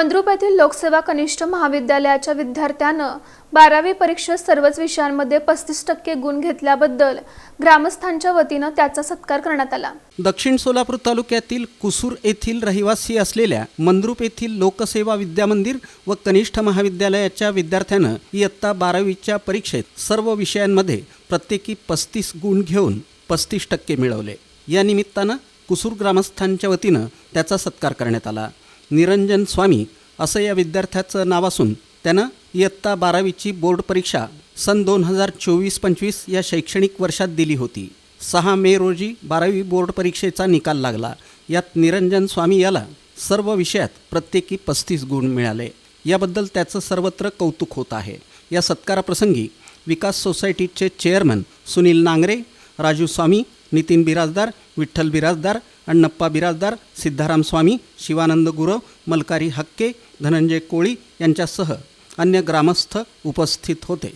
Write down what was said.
मंद्रुप येथील लोकसेवा कनिष्ठ महाविद्यालयाच्या विद्यार्थ्यानं बारावी परीक्षेत सर्वच विषयांमध्ये पस्तीस टक्के गुण घेतल्याबद्दल ग्रामस्थांच्या वतीनं त्याचा सत्कार करण्यात आला. दक्षिण सोलापूर तालुक्यातील कुसूर येथील रहिवासी असलेल्या मंद्रुप येथील लोकसेवा विद्यामंदिर व कनिष्ठ महाविद्यालयाच्या विद्यार्थ्यानं इयत्ता बारावीच्या परीक्षेत सर्व विषयांमध्ये प्रत्येकी पस्तीस गुण घेऊन पस्तीस टक्के मिळवले. या निमित्तानं कुसूर ग्रामस्थांच्या वतीनं त्याचा सत्कार करण्यात आला. निरंजन स्वामी असं या विद्यार्थ्याचं नाव असून त्यानं इयत्ता बारावीची बोर्ड परीक्षा सन दोन हजार चोवीस पंचवीस या शैक्षणिक वर्षात दिली होती. सहा मे रोजी बारावी बोर्ड परीक्षेचा निकाल लागला. यात निरंजन स्वामी याला सर्व विषयात प्रत्येकी पस्तीस गुण मिळाले. याबद्दल त्याचं सर्वत्र कौतुक होत आहे. या सत्काराप्रसंगी विकास सोसायटीचे चेअरमन सुनील नांगरे राजू स्वामी नितीन बिराजदार विठ्ठल बिराजदार अण्णप्पा बिराजदार सिद्धाराम स्वामी शिवानंद गुरव मलकारी हक्के धनंजय कोळी यांच्यासह अन्य ग्रामस्थ उपस्थित होते.